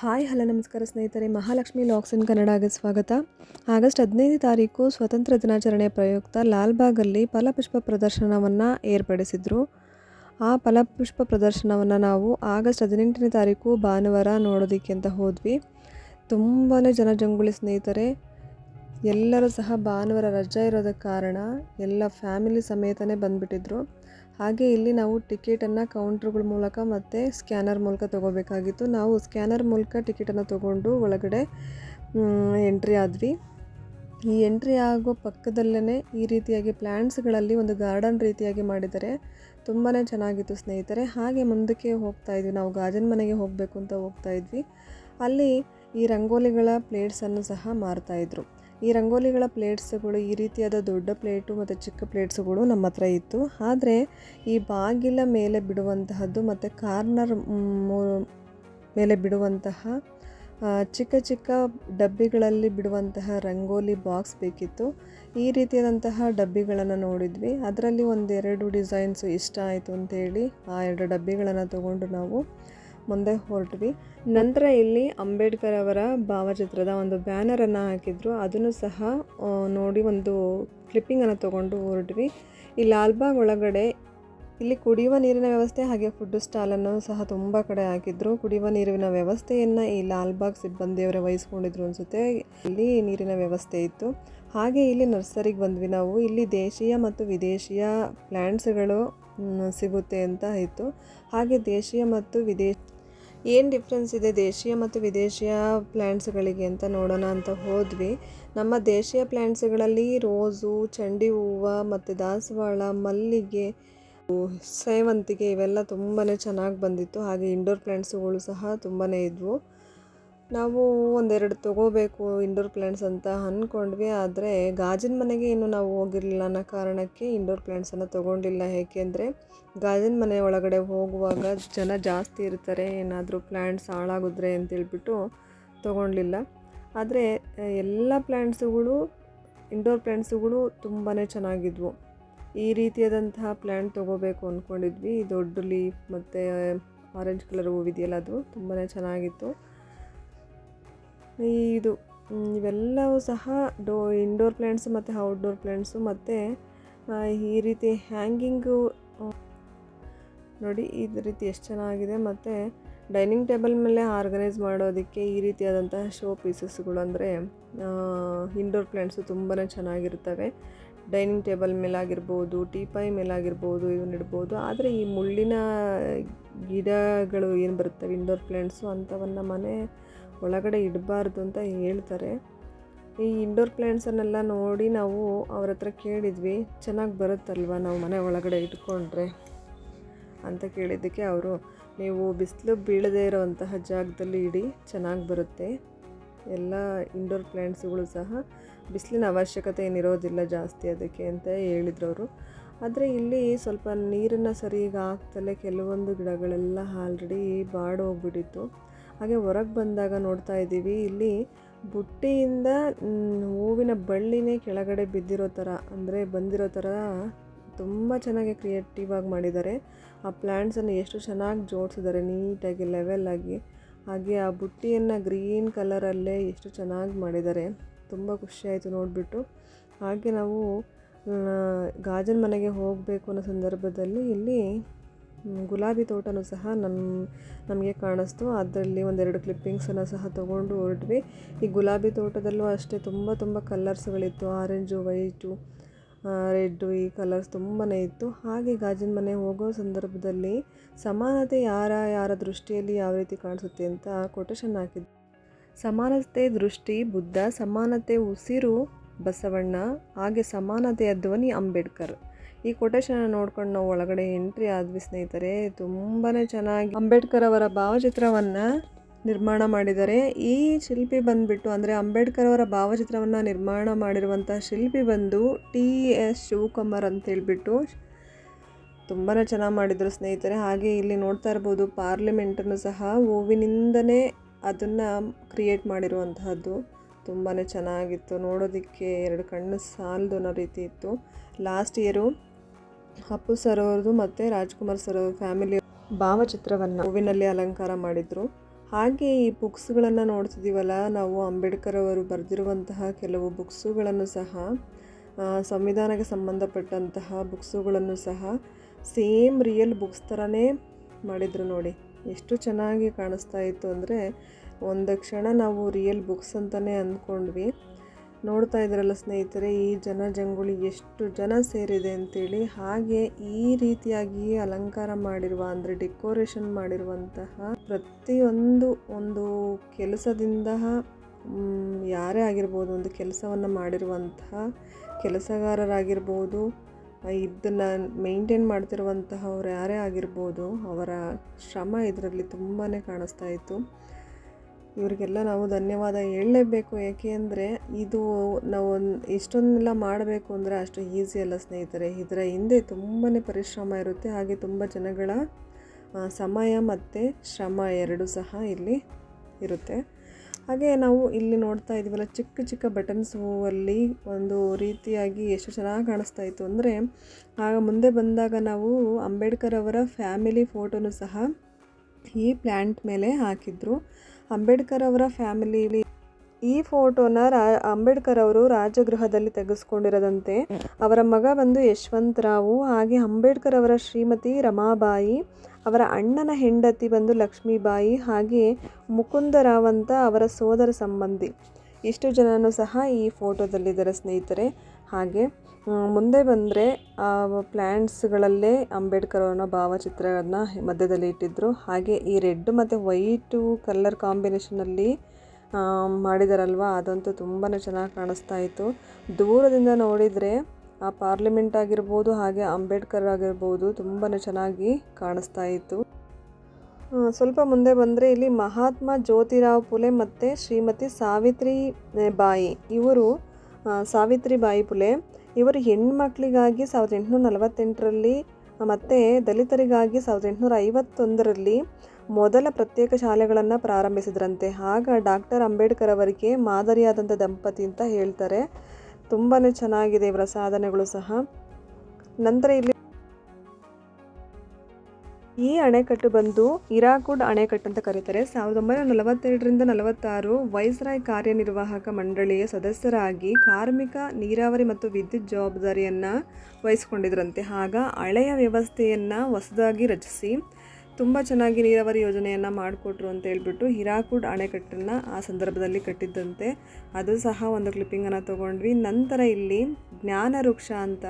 Hi, hello, ನಮಸ್ಕಾರ ಸ್ನೇಹಿತರೆ. Mahalakshmi LOX ಇನ್ ಕನ್ನಡಗೆ ಸ್ವಾಗತ. ಆಗಸ್ಟ್ ಹದಿನೈದು ತಾರೀಕು ಸ್ವತಂತ್ರ ದಿನಾಚರಣೆ ಪ್ರಯುಕ್ತ ಲಾಲ್ಬಾಗಲ್ಲಿ ಫಲಪುಷ್ಪ ಪ್ರದರ್ಶನವನ್ನು ಏರ್ಪಡಿಸಿದರು. ಆ ಫಲಪುಷ್ಪ ಪ್ರದರ್ಶನವನ್ನು ನಾವು ಆಗಸ್ಟ್ ಹದಿನೆಂಟನೇ ತಾರೀಕು ಭಾನುವಾರ ನೋಡೋದಕ್ಕೆ ಅಂತ ಹೋದ್ವಿ. ತುಂಬಾ ಜನಜಂಗುಳಿ ಸ್ನೇಹಿತರೆ. ಎಲ್ಲರೂ ಸಹ ಭಾನುವಾರ ರಜೆ ಇರೋದ ಕಾರಣ ಎಲ್ಲ ಫ್ಯಾಮಿಲಿ ಸಮೇತನೇ ಬಂದುಬಿಟ್ಟಿದ್ರು. ಹಾಗೆ ಇಲ್ಲಿ ನಾವು ಟಿಕೆಟನ್ನು ಕೌಂಟ್ರುಗಳ ಮೂಲಕ ಮತ್ತು ಸ್ಕ್ಯಾನರ್ ಮೂಲಕ ತೊಗೋಬೇಕಾಗಿತ್ತು. ನಾವು ಸ್ಕ್ಯಾನರ್ ಮೂಲಕ ಟಿಕೆಟನ್ನು ತೊಗೊಂಡು ಒಳಗಡೆ ಎಂಟ್ರಿ ಆದ್ವಿ. ಈ ಎಂಟ್ರಿ ಆಗೋ ಪಕ್ಕದಲ್ಲೇ ಈ ರೀತಿಯಾಗಿ ಪ್ಲ್ಯಾಂಟ್ಸ್ಗಳಲ್ಲಿ ಒಂದು ಗಾರ್ಡನ್ ರೀತಿಯಾಗಿ ಮಾಡಿದ್ದಾರೆ ತುಂಬಾ ಚೆನ್ನಾಗಿತ್ತು ಸ್ನೇಹಿತರೆ. ಹಾಗೆ ಮುಂದಕ್ಕೆ ಹೋಗ್ತಾ ಇದ್ವಿ. ನಾವು ಗಾಜನ್ ಮನೆಗೆ ಹೋಗಬೇಕು ಅಂತ ಹೋಗ್ತಾ ಇದ್ವಿ. ಅಲ್ಲಿ ಈ ರಂಗೋಲಿಗಳ ಪ್ಲೇಟ್ಸನ್ನು ಸಹ ಮಾರ್ತಾಯಿದ್ರು ಈ ರಂಗೋಲಿಗಳ ಪ್ಲೇಟ್ಸ್ಗಳು, ಈ ರೀತಿಯಾದ ದೊಡ್ಡ ಪ್ಲೇಟು ಮತ್ತು ಚಿಕ್ಕ ಪ್ಲೇಟ್ಸ್ಗಳು ನಮ್ಮ ಹತ್ರ ಇತ್ತು. ಆದರೆ ಈ ಬಾಗಿಲ ಮೇಲೆ ಬಿಡುವಂತಹದ್ದು ಮತ್ತು ಕಾರ್ನರ್ ಮೇಲೆ ಬಿಡುವಂತಹ ಚಿಕ್ಕ ಚಿಕ್ಕ ಡಬ್ಬಿಗಳಲ್ಲಿ ಬಿಡುವಂತಹ ರಂಗೋಲಿ ಬಾಕ್ಸ್ ಬೇಕಿತ್ತು. ಈ ರೀತಿಯಾದಂತಹ ಡಬ್ಬಿಗಳನ್ನು ನೋಡಿದ್ವಿ. ಅದರಲ್ಲಿ ಒಂದೆರಡು ಡಿಸೈನ್ಸು ಇಷ್ಟ ಆಯಿತು ಅಂತೇಳಿ ಆ ಎರಡು ಡಬ್ಬಿಗಳನ್ನು ತಗೊಂಡು ನಾವು ಮುಂದೆ ಹೊರಟ್ವಿ. ನಂತರ ಇಲ್ಲಿ ಅಂಬೇಡ್ಕರ್ ಅವರ ಭಾವಚಿತ್ರದ ಒಂದು ಬ್ಯಾನರನ್ನು ಹಾಕಿದ್ರು. ಅದನ್ನು ಸಹ ನೋಡಿ ಒಂದು ಕ್ಲಿಪ್ಪಿಂಗನ್ನು ತೊಗೊಂಡು ಹೊರಟ್ವಿ. ಈ ಲಾಲ್ಬಾಗ್ ಒಳಗಡೆ ಇಲ್ಲಿ ಕುಡಿಯುವ ನೀರಿನ ವ್ಯವಸ್ಥೆ ಹಾಗೆ ಫುಡ್ ಸ್ಟಾಲನ್ನು ಸಹ ತುಂಬ ಕಡೆ ಹಾಕಿದ್ರು. ಕುಡಿಯುವ ನೀರಿನ ವ್ಯವಸ್ಥೆಯನ್ನು ಈ ಲಾಲ್ಬಾಗ್ ಸಿಬ್ಬಂದಿಯವರೇ ವಹಿಸ್ಕೊಂಡಿದ್ರು ಅನಿಸುತ್ತೆ. ಇಲ್ಲಿ ನೀರಿನ ವ್ಯವಸ್ಥೆ ಇತ್ತು. ಹಾಗೆ ಇಲ್ಲಿ ನರ್ಸರಿಗೆ ಬಂದ್ವಿ ನಾವು. ಇಲ್ಲಿ ದೇಶೀಯ ಮತ್ತು ವಿದೇಶಿಯ ಪ್ಲ್ಯಾಂಟ್ಸ್ಗಳು ಸಿಗುತ್ತೆ ಅಂತ ಇತ್ತು. ಹಾಗೆ ದೇಶೀಯ ಮತ್ತು ವಿದೇಶ ಏನು ಡಿಫ್ರೆನ್ಸ್ ಇದೆ ದೇಶೀಯ ಮತ್ತು ವಿದೇಶಿಯ ಪ್ಲ್ಯಾಂಟ್ಸ್ಗಳಿಗೆ ಅಂತ ನೋಡೋಣ ಅಂತ ಹೋದ್ವಿ. ನಮ್ಮ ದೇಶೀಯ ಪ್ಲ್ಯಾಂಟ್ಸ್ಗಳಲ್ಲಿ ರೋಸು, ಚಂಡಿ ಹೂವು ಮತ್ತು ದಾಸವಾಳ, ಮಲ್ಲಿಗೆ, ಸೇವಂತಿಗೆ ಇವೆಲ್ಲ ತುಂಬಾ ಚೆನ್ನಾಗಿ ಬಂದಿತ್ತು. ಹಾಗೆ ಇಂಡೋರ್ ಪ್ಲ್ಯಾಂಟ್ಸ್ಗಳು ಸಹ ತುಂಬಾ ಇದ್ವು. ನಾವು ಒಂದೆರಡು ತೊಗೋಬೇಕು ಇಂಡೋರ್ ಪ್ಲ್ಯಾಂಟ್ಸ್ ಅಂತ ಅಂದ್ಕೊಂಡ್ವಿ ಆದರೆ ಗಾಜಿನ ಮನೆಗೆ ಇನ್ನು ನಾವು ಹೋಗಿರಲಿಲ್ಲ ಅನ್ನೋ ಕಾರಣಕ್ಕೆ ಇಂಡೋರ್ ಪ್ಲ್ಯಾಂಟ್ಸನ್ನು ತೊಗೊಂಡಿಲ್ಲ. ಏಕೆಂದರೆ ಗಾಜಿನ ಮನೆ ಒಳಗಡೆ ಹೋಗುವಾಗ ಜನ ಜಾಸ್ತಿ ಇರ್ತಾರೆ, ಏನಾದರೂ ಪ್ಲ್ಯಾಂಟ್ಸ್ ಹಾಳಾಗಿದ್ರೆ ಅಂತೇಳ್ಬಿಟ್ಟು ತೊಗೊಂಡಿಲ್ಲ. ಆದರೆ, ಎಲ್ಲ ಪ್ಲ್ಯಾಂಟ್ಸುಗಳು ಇಂಡೋರ್ ಪ್ಲ್ಯಾಂಟ್ಸುಗಳು ತುಂಬಾ ಚೆನ್ನಾಗಿದ್ವು. ಈ ರೀತಿಯಾದಂತಹ ಪ್ಲ್ಯಾಂಟ್ ತೊಗೋಬೇಕು ಅಂದ್ಕೊಂಡಿದ್ವಿ ದೊಡ್ಡ ಲೀಫ್ ಮತ್ತು ಆರೆಂಜ್ ಕಲರ್ ಹೂವಿದೆಯಲ್ಲ, ಅದು ತುಂಬಾ ಚೆನ್ನಾಗಿತ್ತು. ಇದು ಇವೆಲ್ಲವೂ ಸಹ ಡೋ ಇಂಡೋರ್ ಪ್ಲ್ಯಾಂಟ್ಸ್ ಮತ್ತು ಔಟ್ಡೋರ್ ಪ್ಲ್ಯಾಂಟ್ಸು ಮತ್ತು ಈ ರೀತಿ ಹ್ಯಾಂಗಿಂಗು ನೋಡಿ, ಈ ರೀತಿ ಎಷ್ಟು ಚೆನ್ನಾಗಿದೆ. ಮತ್ತು ಡೈನಿಂಗ್ ಟೇಬಲ್ ಮೇಲೆ ಆರ್ಗನೈಸ್ ಮಾಡೋದಕ್ಕೆ ಈ ರೀತಿಯಾದಂತಹ ಶೋ ಪೀಸಸ್ಗಳು ಅಂದರೆ ಇಂಡೋರ್ ಪ್ಲ್ಯಾಂಟ್ಸು ತುಂಬಾ ಚೆನ್ನಾಗಿರ್ತವೆ ಡೈನಿಂಗ್ ಟೇಬಲ್ ಮೇಲಾಗಿರ್ಬೋದು ಟೀಪಾಯಿ ಮೇಲಾಗಿರ್ಬೋದು ಇವನ್ನ ಇಡ್ಬೋದು. ಆದರೆ ಈ ಮುಳ್ಳಿನ ಗಿಡಗಳು ಏನು ಬರ್ತವೆ ಇಂಡೋರ್ ಪ್ಲ್ಯಾಂಟ್ಸು ಅಂಥವನ್ನು ಮನೆ ಒಳಗಡೆ ಇಡಬಾರ್ದು ಅಂತ ಹೇಳ್ತಾರೆ. ಈ ಇಂಡೋರ್ ಪ್ಲ್ಯಾಂಟ್ಸನ್ನೆಲ್ಲ ನೋಡಿ ನಾವು ಅವ್ರ ಹತ್ರ ಕೇಳಿದ್ವಿ, ಚೆನ್ನಾಗಿ ಬರುತ್ತಲ್ವ ನಾವು ಮನೆ ಒಳಗಡೆ ಇಟ್ಕೊಂಡ್ರೆ? ಅಂತ ಕೇಳಿದ್ದಕ್ಕೆ ಅವರು, ನೀವು ಬಿಸಿಲು ಬೀಳದೇ ಇರೋವಂತಹ ಜಾಗದಲ್ಲಿ ಇಡಿ, ಚೆನ್ನಾಗಿ ಬರುತ್ತೆ. ಎಲ್ಲ ಇಂಡೋರ್ ಪ್ಲ್ಯಾಂಟ್ಸ್ಗಳು ಸಹ ಬಿಸಿಲಿನ ಅವಶ್ಯಕತೆ ಏನಿರೋದಿಲ್ಲ ಜಾಸ್ತಿ ಅದಕ್ಕೆ, ಅಂತ ಹೇಳಿದ್ರು ಅವರು. ಆದರೆ ಇಲ್ಲಿ ಸ್ವಲ್ಪ ನೀರನ್ನು ಸರಿಯಾಗಿ ಹಾಕ್ತಲೇ ಕೆಲವೊಂದು ಗಿಡಗಳೆಲ್ಲ ಆಲ್ರೆಡಿ ಬಾಡೋಗ್ಬಿಟ್ಟಿತ್ತು. ಹಾಗೆ ಹೊರಗೆ ಬಂದಾಗ ನೋಡ್ತಾ ಇದ್ದೀವಿ, ಇಲ್ಲಿ ಬುಟ್ಟಿಯಿಂದ ಹೂವಿನ ಬಳ್ಳಿನೇ ಕೆಳಗಡೆ ಬಿದ್ದಿರೋ ಥರ, ಅಂದರೆ ಬಂದಿರೋ ಥರ ತುಂಬ ಚೆನ್ನಾಗಿ ಕ್ರಿಯೇಟಿವ್ ಆಗಿ ಮಾಡಿದ್ದಾರೆ. ಆ ಪ್ಲ್ಯಾಂಟ್ಸನ್ನು ಎಷ್ಟು ಚೆನ್ನಾಗಿ ಜೋಡಿಸಿದ್ದಾರೆ, ನೀಟಾಗಿ ಲೆವೆಲಾಗಿ ಹಾಗೆ ಆ ಬುಟ್ಟಿಯನ್ನು ಗ್ರೀನ್ ಕಲರಲ್ಲೇ ಎಷ್ಟು ಚೆನ್ನಾಗಿ ಮಾಡಿದ್ದಾರೆ. ತುಂಬ ಖುಷಿಯಾಯಿತು ನೋಡಿಬಿಟ್ಟು. ಹಾಗೆ ನಾವು ಗಾಜನ ಮನೆಗೆ ಹೋಗಬೇಕು ಅನ್ನೋ ಸಂದರ್ಭದಲ್ಲಿ ಇಲ್ಲಿ ಗುಲಾಬಿ ತೋಟನೂ ಸಹ ನಮ್ಮ ನಮಗೆ ಕಾಣಿಸ್ತು. ಅದರಲ್ಲಿ ಒಂದೆರಡು ಕ್ಲಿಪ್ಪಿಂಗ್ಸನ್ನು ಸಹ ತೊಗೊಂಡು ಹೊರಟ್ವಿ. ಈ ಗುಲಾಬಿ ತೋಟದಲ್ಲೂ ಅಷ್ಟೇ ತುಂಬ ತುಂಬ ಕಲರ್ಸ್ಗಳಿತ್ತು ಆರೆಂಜು ವೈಟು ರೆಡ್ಡು ಈ ಕಲರ್ಸ್ ತುಂಬಾ ಇತ್ತು. ಹಾಗೆ ಗಾಜಿನ ಮನೆ ಹೋಗೋ ಸಂದರ್ಭದಲ್ಲಿ ಸಮಾನತೆ ಯಾರ ಯಾರ ದೃಷ್ಟಿಯಲ್ಲಿ ಯಾವ ರೀತಿ ಕಾಣಿಸುತ್ತೆ ಅಂತ ಕೊಟೇಶನ್ ಹಾಕಿದ್ದು ಸಮಾನತೆ ದೃಷ್ಟಿ, ಬುದ್ಧ, ಸಮಾನತೆ ಉಸಿರು, ಬಸವಣ್ಣ, ಹಾಗೆ ಸಮಾನತೆಯ ಧ್ವನಿ ಅಂಬೇಡ್ಕರ್. ಈ ಕೊಟೇಶನ್ ನೋಡ್ಕೊಂಡು ನಾವು ಒಳಗಡೆ ಎಂಟ್ರಿ ಆದ್ವಿ ಸ್ನೇಹಿತರೆ. ತುಂಬಾ ಚೆನ್ನಾಗಿ ಅಂಬೇಡ್ಕರ್ ಅವರ ಭಾವಚಿತ್ರವನ್ನು ನಿರ್ಮಾಣ ಮಾಡಿದ್ದಾರೆ. ಈ ಶಿಲ್ಪಿ ಬಂದುಬಿಟ್ಟು ಅಂದರೆ ಅಂಬೇಡ್ಕರ್ ಅವರ ಭಾವಚಿತ್ರವನ್ನು ನಿರ್ಮಾಣ ಮಾಡಿರುವಂಥ ಶಿಲ್ಪಿ ಬಂದು ಟಿ ಎಸ್ ಶಿವಕುಮಾರ್ ಅಂತೇಳ್ಬಿಟ್ಟು ತುಂಬಾ ಚೆನ್ನಾಗಿ ಮಾಡಿದರು ಸ್ನೇಹಿತರೆ. ಹಾಗೆ ಇಲ್ಲಿ ನೋಡ್ತಾ ಇರ್ಬೋದು ಪಾರ್ಲಿಮೆಂಟನ್ನು ಸಹ ಹೂವಿನಿಂದನೇ ಅದನ್ನು ಕ್ರಿಯೇಟ್ ಮಾಡಿರುವಂತಹದ್ದು. ತುಂಬಾ ಚೆನ್ನಾಗಿತ್ತು. ನೋಡೋದಕ್ಕೆ ಎರಡು ಕಣ್ಣು ಸಾಲದು ಅನ್ನೋ ರೀತಿ ಇತ್ತು. ಲಾಸ್ಟ್ ಇಯರು ಅಪ್ಪು ಸರ್ ಅವ್ರದ್ದು ಮತ್ತು ರಾಜ್ಕುಮಾರ್ ಸರ್ ಅವ್ರ ಫ್ಯಾಮಿಲಿ ಭಾವಚಿತ್ರವನ್ನು ಹೂವಿನಲ್ಲಿ ಅಲಂಕಾರ ಮಾಡಿದರು. ಹಾಗೆ ಈ ಬುಕ್ಸ್ಗಳನ್ನು ನೋಡ್ತಿದ್ದೀವಲ್ಲ ನಾವು ಅಂಬೇಡ್ಕರ್ ಅವರು ಬರೆದಿರುವಂತಹ ಕೆಲವು ಬುಕ್ಸುಗಳನ್ನು ಸಹ ಸಂವಿಧಾನಕ್ಕೆ ಸಂಬಂಧಪಟ್ಟಂತಹ ಬುಕ್ಸುಗಳನ್ನು ಸಹ ಸೇಮ್ ರಿಯಲ್ ಬುಕ್ಸ್ ಥರನೇ ಮಾಡಿದರು ನೋಡಿ. ಎಷ್ಟು ಚೆನ್ನಾಗಿ ಕಾಣಿಸ್ತಾ ಇತ್ತು ಅಂದರೆ, ಒಂದು ಕ್ಷಣ ನಾವು ರಿಯಲ್ ಬುಕ್ಸ್ ಅಂತಲೇ ಅಂದ್ಕೊಂಡ್ವಿ. ನೋಡ್ತಾ ಇದ್ರಲ್ಲ ಸ್ನೇಹಿತರೆ, ಈ ಜನ ಜಂಗುಳಿ ಎಷ್ಟು ಜನ ಸೇರಿದೆ ಅಂತೇಳಿ, ಹಾಗೆ ಈ ರೀತಿಯಾಗಿ ಅಲಂಕಾರ ಮಾಡಿರುವ, ಅಂದರೆ ಡೆಕೋರೇಷನ್ ಮಾಡಿರುವಂತಹ ಪ್ರತಿಯೊಂದು ಒಂದು ಕೆಲಸದಿಂದ ಯಾರೇ ಆಗಿರ್ಬೋದು, ಒಂದು ಕೆಲಸವನ್ನು ಮಾಡಿರುವಂತಹ ಕೆಲಸಗಾರರಾಗಿರ್ಬೋದು, ಇದನ್ನು ಮೇಂಟೈನ್ ಮಾಡ್ತಿರುವಂತಹವ್ರು ಯಾರೇ ಆಗಿರ್ಬೋದು, ಅವರ ಶ್ರಮ ಇದರಲ್ಲಿ ತುಂಬಾ ಕಾಣಿಸ್ತಾ ಇತ್ತು. ಇವರಿಗೆಲ್ಲ ನಾವು ಧನ್ಯವಾದ ಹೇಳಲೇಬೇಕು. ಏಕೆ ಅಂದರೆ ಇದು ನಾವು ಇಷ್ಟೊಂದೆಲ್ಲ ಮಾಡಬೇಕು ಅಂದರೆ ಅಷ್ಟು ಈಸಿ ಅಲ್ಲ ಸ್ನೇಹಿತರೆ. ಇದರ ಹಿಂದೆ ತುಂಬಾ ಪರಿಶ್ರಮ ಇರುತ್ತೆ. ಹಾಗೆ ತುಂಬ ಜನಗಳ ಸಮಯ ಮತ್ತು ಶ್ರಮ ಎರಡೂ ಸಹ ಇಲ್ಲಿ ಇರುತ್ತೆ. ಹಾಗೆ ನಾವು ಇಲ್ಲಿ ನೋಡ್ತಾ ಇದ್ದೀವಲ್ಲ, ಚಿಕ್ಕ ಚಿಕ್ಕ ಬಟನ್ಸ್ ಅಲ್ಲಿ ಒಂದು ರೀತಿಯಾಗಿ ಎಷ್ಟು ಚೆನ್ನಾಗಿ ಕಾಣಿಸ್ತಾ ಇತ್ತು ಅಂದರೆ, ಆಗ ಮುಂದೆ ಬಂದಾಗ ನಾವು ಅಂಬೇಡ್ಕರ್ ಅವರ ಫ್ಯಾಮಿಲಿ ಫೋಟೋನು ಸಹ ಈ ಪ್ಲ್ಯಾಂಟ್ ಮೇಲೆ ಹಾಕಿದ್ರು. ಅಂಬೇಡ್ಕರ್ ಅವರ ಫ್ಯಾಮಿಲಿಲಿ. ಈ ಫೋಟೋನ ರಾ, ಅಂಬೇಡ್ಕರ್ ಅವರು ರಾಜಗೃಹದಲ್ಲಿ ತೆಗೆಸ್ಕೊಂಡಿರದಂತೆ ಅವರ ಮಗ ಬಂದು ಯಶವಂತ್ ರಾವು, ಹಾಗೆ ಅಂಬೇಡ್ಕರ್ ಅವರ ಶ್ರೀಮತಿ ರಮಾಬಾಯಿ, ಅವರ ಅಣ್ಣನ ಹೆಂಡತಿ ಬಂದು ಲಕ್ಷ್ಮೀಬಾಯಿ, ಹಾಗೆ ಮುಕುಂದರಾವ್ ಅಂತ ಅವರ ಸೋದರ ಸಂಬಂಧಿ. ಇಷ್ಟು ಜನನೂ ಸಹ ಈ ಫೋಟೋದಲ್ಲಿದ್ದಾರೆ ಸ್ನೇಹಿತರೆ. ಹಾಗೆ ಮುಂದೆ ಬಂದರೆ, ಆ ಪ್ಲ್ಯಾಂಟ್ಸ್ಗಳಲ್ಲೇ ಅಂಬೇಡ್ಕರ್ ಅವರ ಭಾವಚಿತ್ರವನ್ನು ಮಧ್ಯದಲ್ಲಿ ಇಟ್ಟಿದ್ದರು ಹಾಗೆ ಈ ರೆಡ್ ಮತ್ತು ವೈಟು ಕಲರ್ ಕಾಂಬಿನೇಷನಲ್ಲಿ ಮಾಡಿದಾರಲ್ವ? ಅದಂತೂ ತುಂಬಾ ಚೆನ್ನಾಗಿ ಕಾಣಿಸ್ತಾ ಇತ್ತು. ದೂರದಿಂದ ನೋಡಿದರೆ, ಆ ಪಾರ್ಲಿಮೆಂಟ್ ಆಗಿರ್ಬೋದು, ಹಾಗೆ ಅಂಬೇಡ್ಕರ್ ಆಗಿರ್ಬೋದು ತುಂಬಾ ಚೆನ್ನಾಗಿ ಕಾಣಿಸ್ತಾ ಇತ್ತು. ಸ್ವಲ್ಪ ಮುಂದೆ ಬಂದರೆ ಇಲ್ಲಿ ಮಹಾತ್ಮ ಜ್ಯೋತಿರಾವ್ ಪುಲೆ ಮತ್ತು ಶ್ರೀಮತಿ ಸಾವಿತ್ರಿ ಬಾಯಿ. ಇವರು ಸಾವಿತ್ರಿ ಬಾಯಿ ಫುಲೆ ಇವರು ಹೆಣ್ಮಕ್ಳಿಗಾಗಿ ಸಾವಿರದ ಎಂಟುನೂರ ನಲವತ್ತೆಂಟರಲ್ಲಿ, ಮತ್ತು ದಲಿತರಿಗಾಗಿ ಸಾವಿರದ ಎಂಟುನೂರ ಐವತ್ತೊಂದರಲ್ಲಿ ಮೊದಲ ಪ್ರತ್ಯೇಕ ಶಾಲೆಗಳನ್ನು ಪ್ರಾರಂಭಿಸಿದ್ರಂತೆ. ಆಗ ಡಾಕ್ಟರ್ ಅಂಬೇಡ್ಕರ್ ಅವರಿಗೆ ಮಾದರಿಯಾದಂಥ ದಂಪತಿ ಅಂತ ಹೇಳ್ತಾರೆ. ತುಂಬಾ ಚೆನ್ನಾಗಿದೆ ಇವರ ಸಾಧನೆಗಳು ಸಹ. ನಂತರ ಇಲ್ಲಿ ಈ ಅಣೆಕಟ್ಟು ಬಂದು ಇರಾಕುಡ್ ಅಣೆಕಟ್ಟು ಅಂತ ಕರೀತಾರೆ. ಸಾವಿರದ ಒಂಬೈನೂರ ನಲವತ್ತೆರಡರಿಂದ ನಲವತ್ತಾರು ವೈಸ್ರಾಯ್ ಕಾರ್ಯನಿರ್ವಾಹಕ ಮಂಡಳಿಯ ಸದಸ್ಯರಾಗಿ ಕಾರ್ಮಿಕ, ನೀರಾವರಿ ಮತ್ತು ವಿದ್ಯುತ್ ಜವಾಬ್ದಾರಿಯನ್ನು ವಹಿಸ್ಕೊಂಡಿದ್ರಂತೆ. ಆಗ ಹಳೆಯ ವ್ಯವಸ್ಥೆಯನ್ನು ಹೊಸದಾಗಿ ರಚಿಸಿ ತುಂಬ ಚೆನ್ನಾಗಿ ನೀರಾವರಿ ಯೋಜನೆಯನ್ನು ಮಾಡಿಕೊಟ್ರು ಅಂತ ಹೇಳ್ಬಿಟ್ಟು ಹಿರಾಕುಡ್ ಅಣೆಕಟ್ಟನ್ನು ಆ ಸಂದರ್ಭದಲ್ಲಿ ಕಟ್ಟಿದ್ದಂತೆ ಅದು ಸಹ ಒಂದು ಕ್ಲಿಪ್ಪಿಂಗನ್ನು ತೊಗೊಂಡ್ವಿ. ನಂತರ ಇಲ್ಲಿ ಜ್ಞಾನ ವೃಕ್ಷ ಅಂತ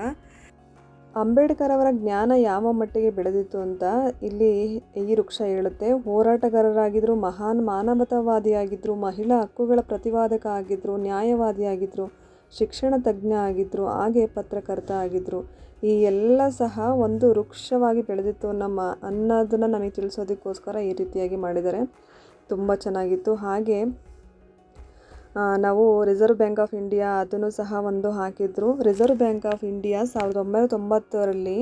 ಅಂಬೇಡ್ಕರ್ ಅವರ ಜ್ಞಾನ ಯಾವ ಮಟ್ಟಿಗೆ ಬೆಳೆದಿತ್ತು ಅಂತ ಇಲ್ಲಿ ಈ ವೃಕ್ಷ ಹೇಳುತ್ತೆ. ಹೋರಾಟಗಾರರಾಗಿದ್ದರು ಮಹಾನ್ ಮಾನವತಾವಾದಿಯಾಗಿದ್ದರು ಮಹಿಳಾ ಹಕ್ಕುಗಳ ಪ್ರತಿವಾದಕ ಆಗಿದ್ದರು ನ್ಯಾಯವಾದಿಯಾಗಿದ್ದರು ಶಿಕ್ಷಣ ತಜ್ಞ ಆಗಿದ್ದರು ಹಾಗೆ ಪತ್ರಕರ್ತ ಆಗಿದ್ದರು ಈ ಎಲ್ಲ ಸಹ ಒಂದು ವೃಕ್ಷವಾಗಿ ಬೆಳೆದಿತ್ತು ನಮ್ಮ ಅನ್ನೋದನ್ನು ನಮಗೆ ತಿಳಿಸೋದಕ್ಕೋಸ್ಕರ ಈ ರೀತಿಯಾಗಿ ಮಾಡಿದ್ದಾರೆ. ತುಂಬ ಚೆನ್ನಾಗಿತ್ತು. ಹಾಗೆ ನಾವು ರಿಸರ್ವ್ ಬ್ಯಾಂಕ್ ಆಫ್ ಇಂಡಿಯಾ ಅದನ್ನು ಸಹ ಒಂದು ಹಾಕಿದ್ರು. ರಿಸರ್ವ್ ಬ್ಯಾಂಕ್ ಆಫ್ ಇಂಡಿಯಾ ಸಾವಿರದ ಒಂಬೈನೂರ ತೊಂಬತ್ತರಲ್ಲಿ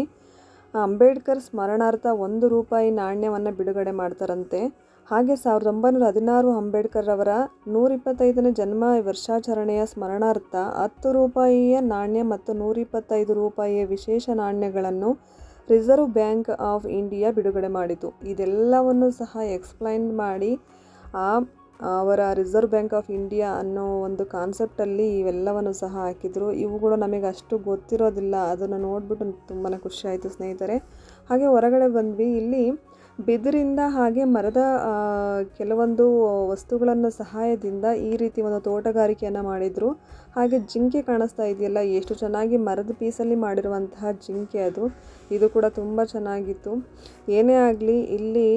ಅಂಬೇಡ್ಕರ್ ಸ್ಮರಣಾರ್ಥ ಒಂದು ರೂಪಾಯಿ ನಾಣ್ಯವನ್ನು ಬಿಡುಗಡೆ ಮಾಡ್ತಾರಂತೆ. ಹಾಗೆ ಸಾವಿರದ ಒಂಬೈನೂರ ಹದಿನಾರು ಅಂಬೇಡ್ಕರ್ ಅವರ ನೂರಿಪ್ಪತ್ತೈದನೇ ಜನ್ಮ ವರ್ಷಾಚರಣೆಯ ಸ್ಮರಣಾರ್ಥ ಹತ್ತು ರೂಪಾಯಿಯ ನಾಣ್ಯ ಮತ್ತು ನೂರಿಪ್ಪತ್ತೈದು ರೂಪಾಯಿಯ ವಿಶೇಷ ನಾಣ್ಯಗಳನ್ನು ರಿಸರ್ವ್ ಬ್ಯಾಂಕ್ ಆಫ್ ಇಂಡಿಯಾ ಬಿಡುಗಡೆ ಮಾಡಿತು. ಇದೆಲ್ಲವನ್ನು ಸಹ ಎಕ್ಸ್ಪ್ಲೈನ್ ಮಾಡಿ ಆ ಅವರ ರಿಸರ್ವ್ ಬ್ಯಾಂಕ್ ಆಫ್ ಇಂಡಿಯಾ ಅನ್ನೋ ಒಂದು ಕಾನ್ಸೆಪ್ಟಲ್ಲಿ ಇವೆಲ್ಲವನ್ನು ಸಹ ಹಾಕಿದರು. ಇವುಗಳು ನಮಗೆ ಅಷ್ಟು ಗೊತ್ತಿರೋದಿಲ್ಲ. ಅದನ್ನು ನೋಡಿಬಿಟ್ಟು ತುಂಬಾ ಖುಷಿ ಆಯಿತು ಸ್ನೇಹಿತರೆ. ಹಾಗೆ ಹೊರಗಡೆ ಬಂದ್ವಿ. ಇಲ್ಲಿ ಬಿದಿರಿಂದ ಹಾಗೆ ಮರದ ಕೆಲವೊಂದು ವಸ್ತುಗಳನ್ನು ಸಹಾಯದಿಂದ ಈ ರೀತಿ ಒಂದು ತೋಟಗಾರಿಕೆಯನ್ನು ಮಾಡಿದರು. ಹಾಗೆ ಜಿಂಕೆ ಕಾಣಿಸ್ತಾ ಇದೆಯಲ್ಲ, ಎಷ್ಟು ಚೆನ್ನಾಗಿ ಮರದ ಪೀಸಲ್ಲಿ ಮಾಡಿರುವಂತಹ ಜಿಂಕೆ ಅದು. ಇದು ಕೂಡ ತುಂಬ ಚೆನ್ನಾಗಿತ್ತು. ಏನೇ ಆಗಲಿ, ಇಲ್ಲಿ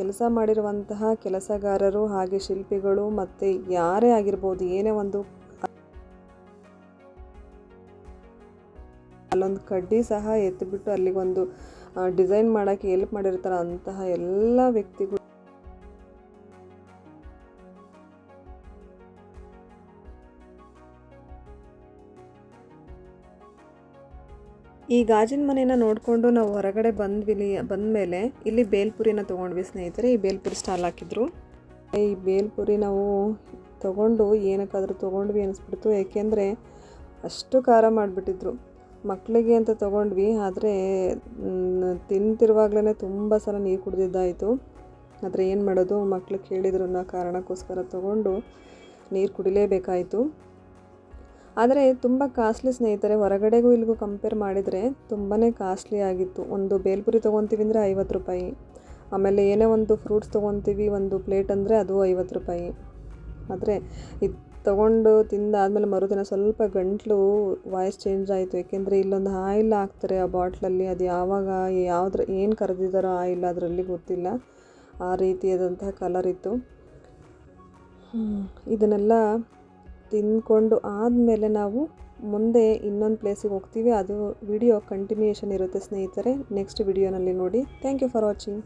ಕೆಲಸ ಮಾಡಿರುವಂತಹ ಕೆಲಸಗಾರರು ಹಾಗೆ ಶಿಲ್ಪಿಗಳು ಮತ್ತು ಯಾರೇ ಆಗಿರ್ಬೋದು, ಏನೇ ಒಂದು ಅಲ್ಲೊಂದು ಕಡ್ಡಿ ಸಹ ಎತ್ತಿಬಿಟ್ಟು ಅಲ್ಲಿಗೊಂದು ಡಿಸೈನ್ ಮಾಡೋಕ್ಕೆ ಹೆಲ್ಪ್ ಮಾಡಿರ್ತಾರೆ ಅಂತಹ ಎಲ್ಲ ವ್ಯಕ್ತಿಗಳು. ಈ ಗಾಜಿನ ಮನೆನ ನೋಡಿಕೊಂಡು ನಾವು ಹೊರಗಡೆ ಬಂದ್ವಿ ಬಂದಮೇಲೆ ಇಲ್ಲಿ ಬೇಲ್ಪುರಿನ ತೊಗೊಂಡ್ವಿ ಸ್ನೇಹಿತರೆ. ಈ ಬೇಲ್ಪುರಿ ಸ್ಟಾಲ್ ಹಾಕಿದ್ರು. ಈ ಬೇಲ್ಪುರಿ ನಾವು ತೊಗೊಂಡು ಏನಕ್ಕಾದರೂ ತೊಗೊಂಡ್ವಿ ಅನಿಸ್ಬಿಡ್ತು. ಏಕೆಂದರೆ ಅಷ್ಟು ಖಾರ ಮಾಡಿಬಿಟ್ಟಿದ್ರು. ಮಕ್ಕಳಿಗೆ ಅಂತ ತೊಗೊಂಡ್ವಿ, ಆದರೆ ತಿಂತಿರುವಾಗಲೇ ತುಂಬ ಸಲ ನೀರು ಕುಡ್ದಿದ್ದಾಯಿತು. ಆದರೆ ಏನು ಮಾಡೋದು, ಮಕ್ಳು ಕೇಳಿದ್ರು ಅನ್ನೋ ಕಾರಣಕ್ಕೋಸ್ಕರ ತೊಗೊಂಡು ನೀರು ಕುಡಿಲೇಬೇಕಾಯಿತು. ಆದರೆ ತುಂಬ ಕಾಸ್ಟ್ಲಿ ಸ್ನೇಹಿತರೆ, ಹೊರಗಡೆಗೂ ಇಲ್ಲಿಗೂ ಕಂಪೇರ್ ಮಾಡಿದರೆ ತುಂಬಾ ಕಾಸ್ಟ್ಲಿ ಆಗಿತ್ತು. ಒಂದು ಬೇಲ್ಪುರಿ ತೊಗೊತೀವಿ ಅಂದರೆ ಐವತ್ತು ರೂಪಾಯಿ, ಆಮೇಲೆ ಏನೇ ಒಂದು ಫ್ರೂಟ್ಸ್ ತೊಗೊತೀವಿ, ಒಂದು ಪ್ಲೇಟ್ ಅಂದರೆ ಅದು ಐವತ್ತು ರೂಪಾಯಿ. ಆದರೆ ಇದು ತೊಗೊಂಡು ತಿಂದಾದ್ಮೇಲೆ ಮರುದಿನ ಸ್ವಲ್ಪ ಗಂಟಲು ವಾಯ್ಸ್ ಚೇಂಜ್ ಆಯಿತು. ಏಕೆಂದರೆ ಇಲ್ಲೊಂದು ಆಯಿಲ್ ಹಾಕ್ತಾರೆ ಆ ಬಾಟ್ಲಲ್ಲಿ, ಅದು ಯಾವಾಗ ಯಾವುದ್ರ ಏನು ಕರೆದಿದ್ದಾರೋ ಆಯಿಲ್ ಅದರಲ್ಲಿ ಗೊತ್ತಿಲ್ಲ. ಆ ರೀತಿಯಾದಂತಹ ಕಲರ್ ಇತ್ತು. ಇದನ್ನೆಲ್ಲ ತಿಂದ್ಕೊಂಡು ಆದಮೇಲೆ ನಾವು ಮುಂದೆ ಇನ್ನೊಂದು ಪ್ಲೇಸಿಗೆ ಹೋಗ್ತೀವಿ. ಅದು ವಿಡಿಯೋ ಕಂಟಿನ್ಯೂಯೇಷನ್ ಇರುತ್ತೆ ಸ್ನೇಹಿತರೆ. ನೆಕ್ಸ್ಟ್ ವಿಡಿಯೋನಲ್ಲಿ ನೋಡಿ. Thank you for watching